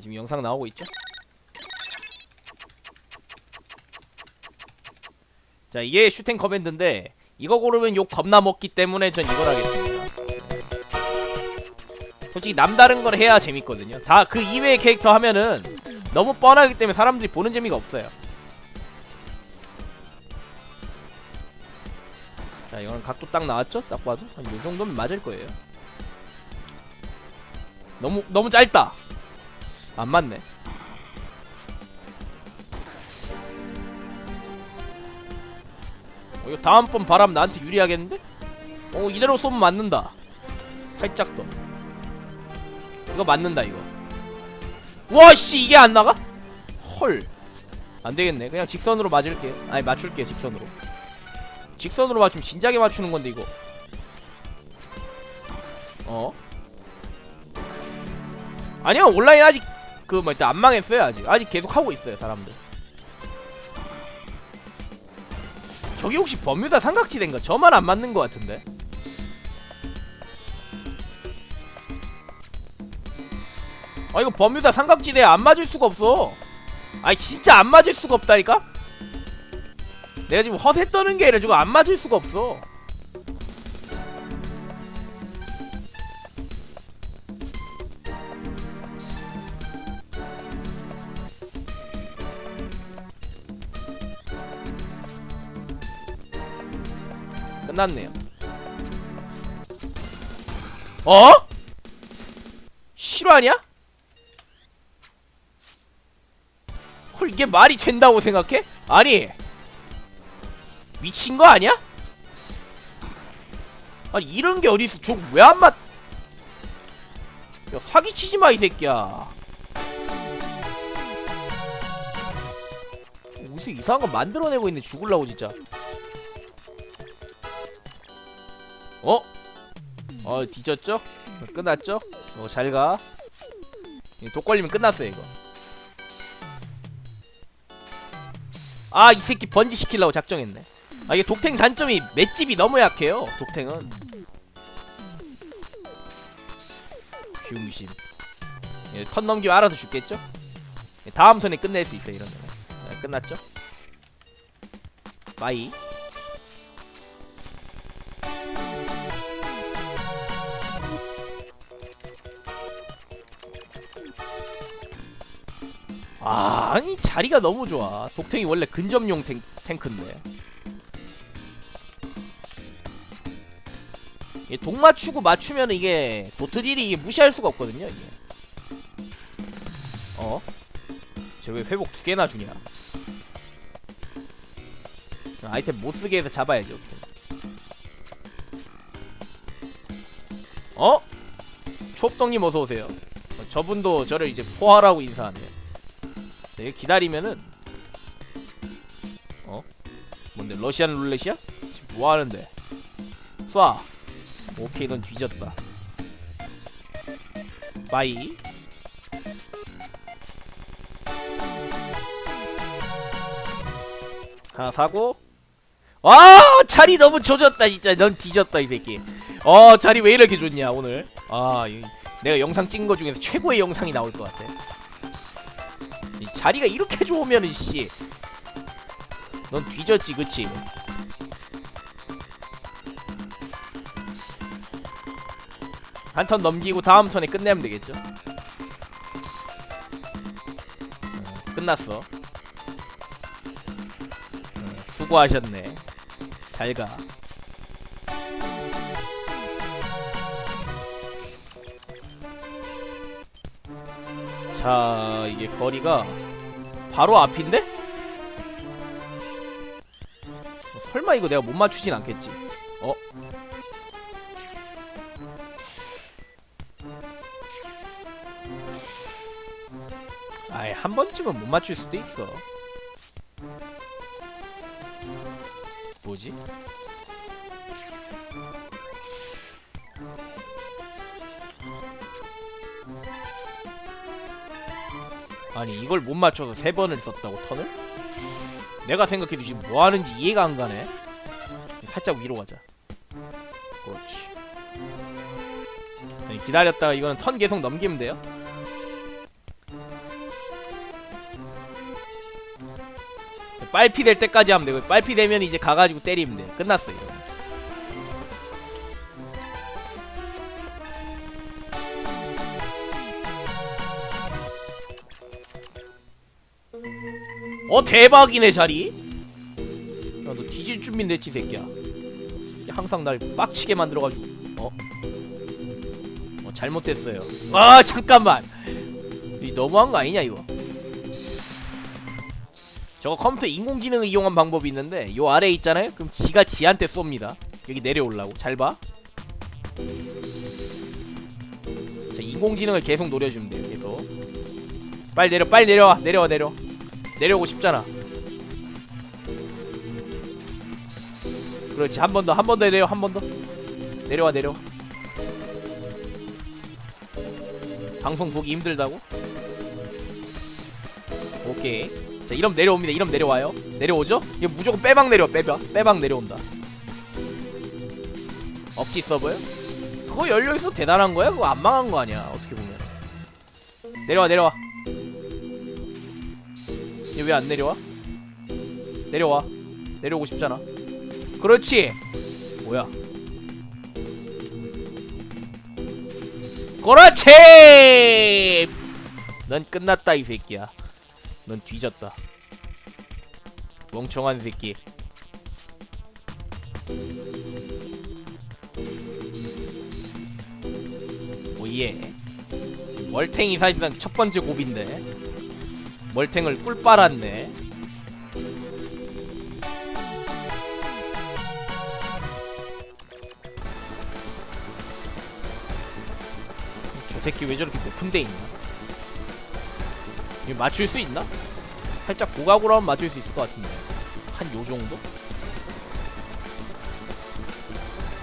지금 영상 나오고 있죠? 자 이게 슈팅 커맨드인데 이거 고르면 욕 겁나 먹기 때문에 전 이걸 하겠습니다. 솔직히 남다른 걸 해야 재밌거든요. 다 그 이외의 캐릭터 하면은 너무 뻔하기 때문에 사람들이 보는 재미가 없어요. 자 이거는 각도 딱 나왔죠? 딱 봐도? 한이 정도면 맞을 거예요. 너무 너무 짧다 안 맞네. 어, 이거 다음번 바람 나한테 유리하겠는데? 어 이대로 쏘면 맞는다. 살짝 더. 이거 맞는다 이거. 와씨 이게 안 나가? 헐. 안되겠네. 그냥 직선으로 맞을게. 아니 맞출게 직선으로. 직선으로 맞추면 진작에 맞추는 건데 이거. 어? 아니요 온라인 아직 그뭐 일단 안 망했어요 아직. 아직 계속 하고 있어요 사람들. 저기 혹시 버뮤다 삼각지대인가? 저만 안 맞는 것 같은데? 아 이거 버뮤다 삼각지대 안 맞을 수가 없어. 아니 진짜 안 맞을 수가 없다니까? 내가 지금 허세 떠는 게 아니라 저거 안 맞을 수가 없어 끝났네요. 어? 실화냐? 헐 이게 말이 된다고 생각해? 아니 미친 거 아니야? 아니 이런 게 어디서 저거 왜안 맞? 야 사기치지 마 이 새끼야. 무슨 이상한 거 만들어내고 있네 죽을라고 진짜. 어 뒤졌죠? 끝났죠? 어 잘가 독 걸리면 끝났어요 이거 아 이 새끼 번지 시키려고 작정했네 아 이게 독탱 단점이 맷집이 너무 약해요 독탱은 병신 예, 턴 넘기면 알아서 죽겠죠? 예, 다음 턴에 끝낼 수 있어요 이런 데는 예, 끝났죠? 바이 아, 아니 자리가 너무 좋아. 독탱이 원래 근접용 탱, 탱크인데. 이독 맞추고 맞추면 이게 도트딜이 이게 무시할 수가 없거든요. 이게. 어? 쟤 왜 회복 두 개나 주냐? 아이템 못 쓰게 해서 잡아야지 어떻게. 어? 초업동님 어서 오세요. 어, 저분도 저를 이제 포화라고 인사하네요. 되게 기다리면은 어? 뭔데 러시안 룰렛이야? 지금 뭐 하는데? 쏴. 오케이 넌 뒤졌다. 바이. 하나 사고. 아 자리 너무 조졌다 진짜 넌 뒤졌다 이 새끼. 어 자리 왜 이렇게 좋냐 오늘. 아 이, 내가 영상 찍은 거 중에서 최고의 영상이 나올 것 같아. 이 자리가 이렇게 좋으면은 씨. 넌 뒤졌지 그치? 한 턴 넘기고 다음 턴에 끝내면 되겠죠? 어, 끝났어. 어, 수고하셨네. 잘 가. 자, 이게 거리가 바로 앞인데? 어, 설마 이거 내가 못 맞추진 않겠지? 어? 아이 한 번쯤은 못 맞출 수도 있어. 뭐지? 아니 이걸 못 맞춰서 세 번을 썼다고 턴을? 내가 생각해도 지금 뭐 하는지 이해가 안 가네. 살짝 위로 가자. 그렇지. 기다렸다가 이거는 턴 계속 넘기면 돼요. 빨피 될 때까지 하면 되고 빨피 되면 이제 가가지고 때리면 돼. 끝났어 이거. 어 대박이네 자리. 야 너 뒤질 준비 됐지 새끼야. 새끼 항상 날 빡치게 만들어가지고. 어? 어 잘못됐어요. 아 잠깐만. 이 너무한 거 아니냐 이거? 저거 컴퓨터 인공지능을 이용한 방법이 있는데 요 아래에 있잖아요? 그럼 지가 지한테 쏩니다. 여기 내려오려고. 잘봐. 자 인공지능을 계속 노려주면 돼요 계속. 빨리 내려 빨리 내려와. 내려와 내려 내려오고 싶잖아. 그렇지 한 번 더 한 번 더 내려 한 번 더? 내려와 내려와. 방송 보기 힘들다고? 오케이. 자 이러면 내려옵니다. 이러면 내려와요. 내려오죠? 이거 무조건 빼박 내려와 빼박 빼박 내려온다. 업지 서버요? 그거 열려있어 대단한 거야? 그거 안 망한 거 아니야? 어떻게 보면. 내려와 내려와 얘 왜 안 내려와? 내려와. 내려오고 싶잖아. 그렇지. 뭐야? 그렇지! 넌 끝났다 이 새끼야. 넌 뒤졌다. 멍청한 새끼. 오예. 멀탱이 사실상 첫 번째 고비인데 멀탱을 꿀 빨았네. 저 새끼 왜 저렇게 높은 데 있나? 이거 맞출 수 있나? 살짝 고각으로 하면 맞출 수 있을 것 같은데. 한 요 정도?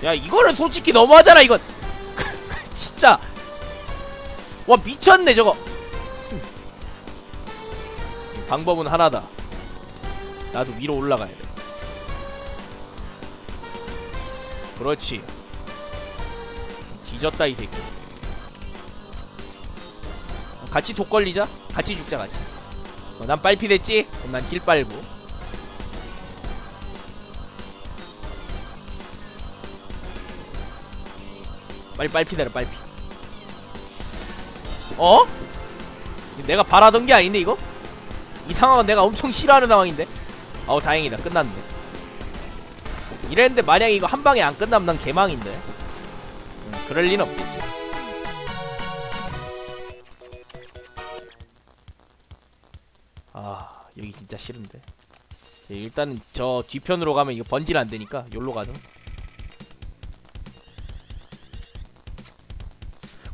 야 이거는 솔직히 너무하잖아 이건. 진짜. 와 미쳤네 저거 방법은 하나다. 나도 위로 올라가야 돼. 그렇지. 뒤졌다 이 새끼. 같이 독 걸리자. 같이 죽자 같이. 어, 난 빨피 됐지? 그럼 난힐 빨고. 빨리 빨피 내라 빨피. 어? 내가 바라던 게 아닌데 이거? 이 상황은 내가 엄청 싫어하는 상황인데? 어우 다행이다. 끝났네. 이랬는데 만약에 이거 한 방에 안 끝나면 난 개망인데? 음, 그럴 리는 없겠지. 아 여기 진짜 싫은데. 예, 일단은 저 뒤편으로 가면 이거 번질 안 되니까 여기로 가죠.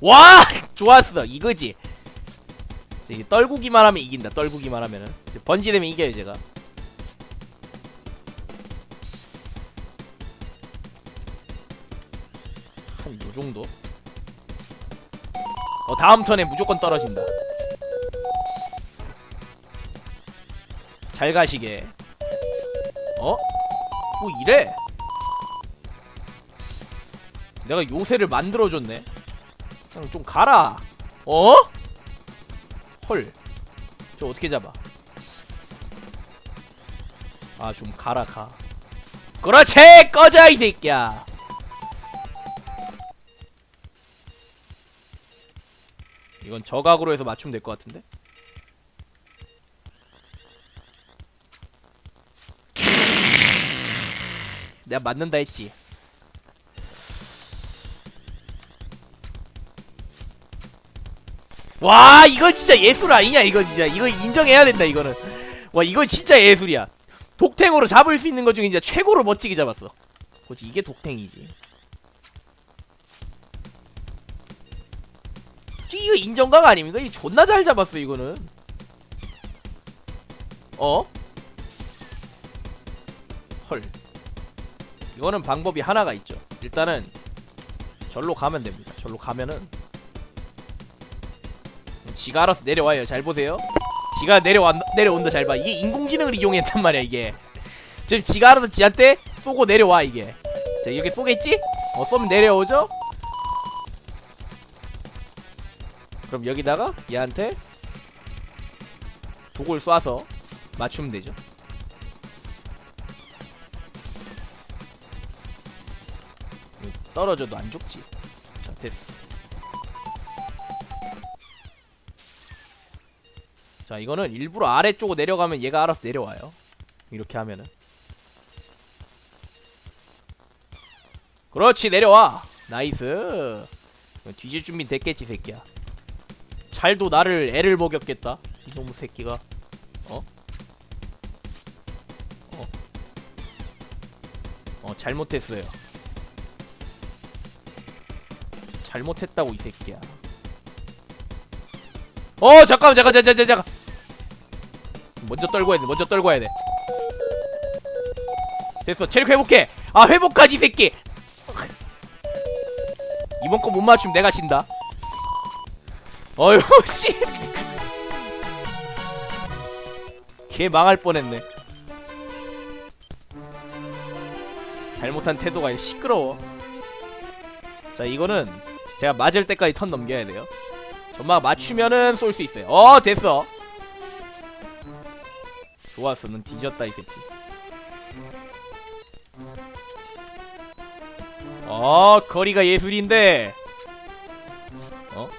와! 좋았어. 이거지 이제 떨구기만 하면 이긴다. 떨구기만 하면은. 이제 번지 되면 이겨요 제가. 한 요정도? 어 다음 턴에 무조건 떨어진다. 잘 가시게. 어? 뭐 이래? 내가 요새를 만들어줬네. 좀 가라. 어? 헐. 저 어떻게 잡아? 아, 좀 가라, 가. 그렇지! 꺼져, 이 새끼야! 이건 저각으로 해서 맞추면 될 것 같은데? 내가 맞는다 했지. 와 이거 진짜 예술 아니냐 이거 진짜. 이거 인정해야 된다 이거는. 와 이거 진짜 예술이야. 독탱으로 잡을 수 있는 것 중에 진짜 최고로 멋지게 잡았어. 그렇지 이게 독탱이지. 이거 인정각 아닙니까? 이 존나 잘 잡았어 이거는. 어? 헐. 이거는 방법이 하나가 있죠. 일단은 절로 가면 됩니다. 절로 가면은 지가 알아서 내려와요. 잘 보세요. 지가 내려와, 내려온다 잘 봐. 이게 인공지능을 이용했단 말이야 이게. 지금 지가 알아서 지한테 쏘고 내려와 이게. 자 이렇게 쏘겠지? 어 쏘면 내려오죠? 그럼 여기다가 얘한테 독을 쏴서 맞추면 되죠. 떨어져도 안 죽지. 자 됐어. 자 이거는 일부러 아래쪽으로 내려가면 얘가 알아서 내려와요. 이렇게 하면은. 그렇지 내려와. 나이스. 뒤질 준비 됐겠지 새끼야. 잘도 나를 애를 먹였겠다 이놈의 새끼가. 어? 어? 어 잘못했어요. 잘못했다고 이 새끼야. 어 잠깐만 잠깐 잠깐 잠깐 잠깐 먼저 떨궈야 돼 먼저 떨궈야 돼 됐어 체력 회복해 아 회복하지 이 새끼 이번 거 못 맞추면 내가 진다 어휴 씨. 걔 망할 뻔했네. 잘못한 태도가 아니라 시끄러워. 자 이거는 제가 맞을 때까지 턴 넘겨야 돼요. 전막 맞추면은 쏠 수 있어요. 어 됐어. 좋았어. 넌 뒤졌다 이 새끼. 어 거리가 예술인데. 어?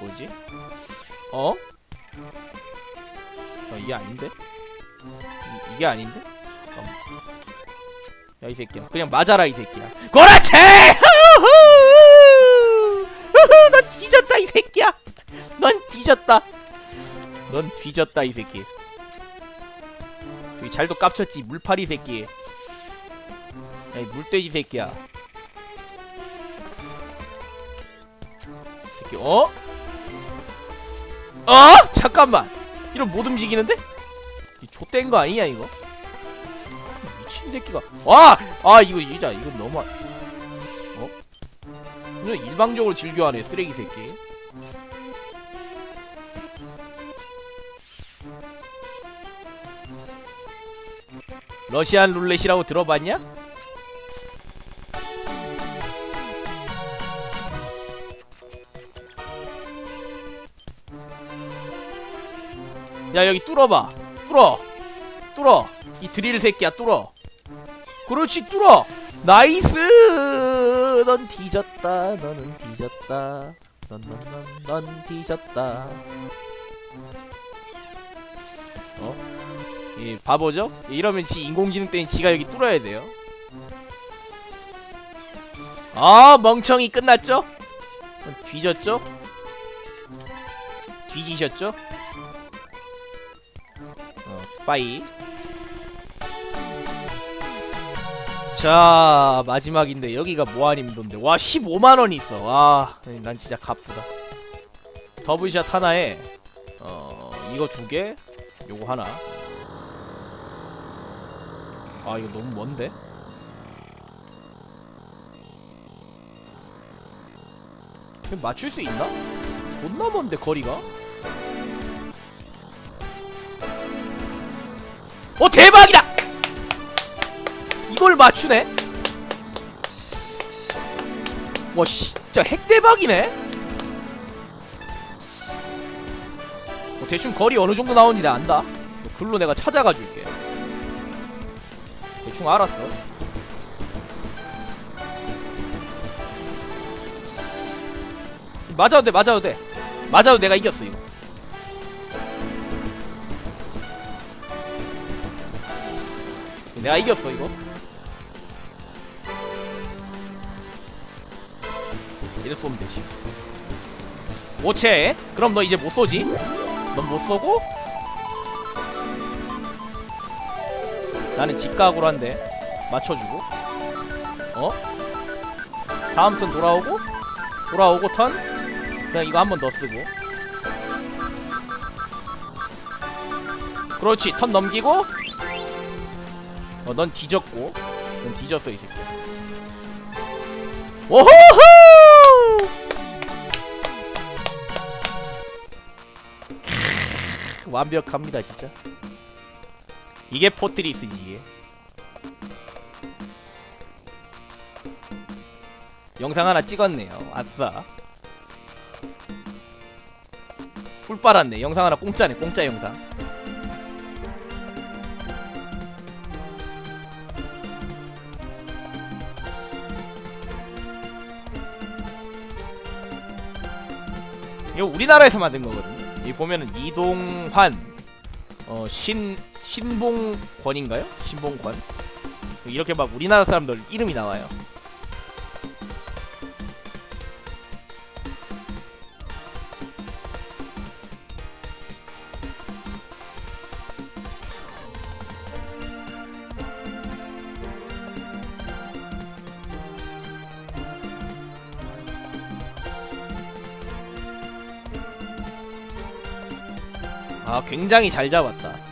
뭐지? 어? 어 이게 아닌데? 이, 이게 아닌데? 야 이 새끼야 그냥 맞아라 이 새끼야 그렇지! 넌 뒤졌다 이 새끼야 넌 뒤졌다 넌 뒤졌다 이 새끼 저기 잘도 깝쳤지 물파리 새끼 야이 물돼지 새끼야 새끼 어? 어? 잠깐만 이런 못 움직이는데? 이 좆된 거 아니냐 이거? 미친 새끼가 와! 아 이거 진짜 이건 너무 아- 어? 그냥 일방적으로 즐겨하네 쓰레기 새끼 러시안 룰렛이라고 들어봤냐? 야 여기 뚫어봐. 뚫어. 뚫어. 이 드릴 새끼야 뚫어. 그렇지 뚫어. 나이스! 넌 뒤졌다. 너는 뒤졌다. 넌넌넌 넌 뒤졌다. 어? 이 바보죠? 이러면 지 인공지능 때는 지가 여기 뚫어야 돼요 아 멍청이 끝났죠? 뒤졌죠? 뒤지셨죠? 어, 빠이. 자, 마지막인데 여기가 모아님도인데 와 15만 원이 있어. 와, 난 진짜 갚다. 더블샷 하나에 어 이거 두 개, 요거 하나. 아 이거 너무 먼데? 이거 맞출 수 있나? 존나 먼데 거리가? 어 대박이다! 이걸 맞추네? 와 진짜 핵대박이네? 뭐 대충 거리 어느 정도 나오는지 내가 안다 글로 내가 찾아가 줄게 대충 알았어. 맞아도 돼 맞아도 돼. 맞아도 내가 이겼어 이거. 내가 이겼어 이거. 이래 쏘면 되지. 오체 그럼 너 이제 못 쏘지? 넌 못 쏘고 나는 직각으로 한대 맞춰주고 어? 다음 턴 돌아오고 돌아오고 턴 그냥 이거 한 번 더 쓰고 그렇지 턴 넘기고 어, 넌 뒤졌고, 넌 뒤졌어 이 새끼. 오호호! 크, 완벽합니다 진짜. 이게 포트리스지. 영상 하나 찍었네요. 아싸. 꿀 빨았네. 영상 하나 공짜네. 공짜 영상. 이거 우리나라에서 만든 거거든요. 여기 보면은 이동환 어, 신 신봉권인가요? 신봉권. 이렇게 막 우리나라 사람들 이름이 나와요. 아, 굉장히 잘 잡았다.